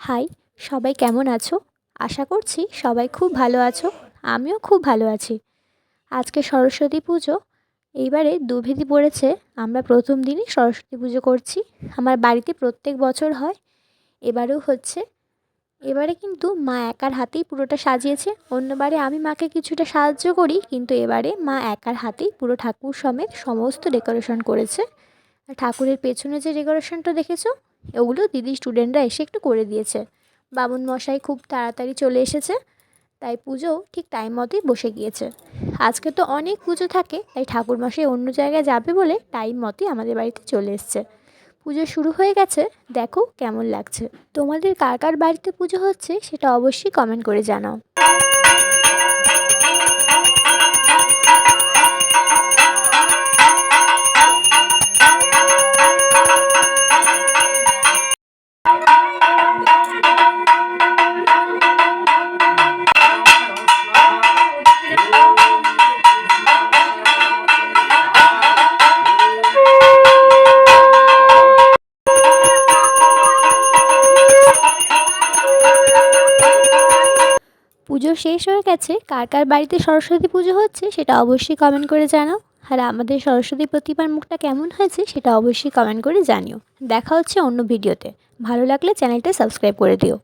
High, সবাই কেমন আছো? আশা করছি সবাই খুব ভালো আছো, আমিও খুব ভালো আছি। আজকে সরস্বতী পুজো, এইবারে দুভেদি পড়েছে, আমরা প্রথম দিনই সরস্বতী পুজো করছি। আমার বাড়িতে প্রত্যেক বছর হয়, এবারেও হচ্ছে। এবারে কিন্তু মা একার হাতেই পুরোটা সাজিয়েছে, অন্যবারে আমি মাকে কিছুটা সাহায্য করি, কিন্তু এবারে মা একার হাতেই পুরো ঠাকুর সমেত সমস্ত ডেকোরেশন করেছে। আর ঠাকুরের পেছনে যে ডেকোরেশনটা দেখেছ ওগুলো দিদি স্টুডেন্টরা এসে একটু করে দিয়েছে। বামুন মশাই খুব তাড়াতাড়ি চলে এসেছে, তাই পুজো ঠিক টাইম মতোই বসে গিয়েছে। আজকে তো অনেক পুজো থাকে, তাই ঠাকুরমশাই অন্য জায়গায় যাবে বলে টাইম মতোই আমাদের বাড়িতে চলে এসছে। পুজো শুরু হয়ে গেছে, দেখো কেমন লাগছে। তোমাদের কার কার বাড়িতে পুজো হচ্ছে সেটা অবশ্যই কমেন্ট করে জানাও। পুজো শেষ হয়ে গেছে, কার কার বাড়িতে সরস্বতী পুজো হচ্ছে সেটা অবশ্যই কমেন্ট করে জানাও। আর আমাদের সরস্বতী প্রতিমার মুখটা কেমন হয়েছে সেটা অবশ্যই কমেন্ট করে জানিও। দেখা হচ্ছে অন্য ভিডিওতে ভালো লাগলে চ্যানেলটা সাবস্ক্রাইব করে দিও।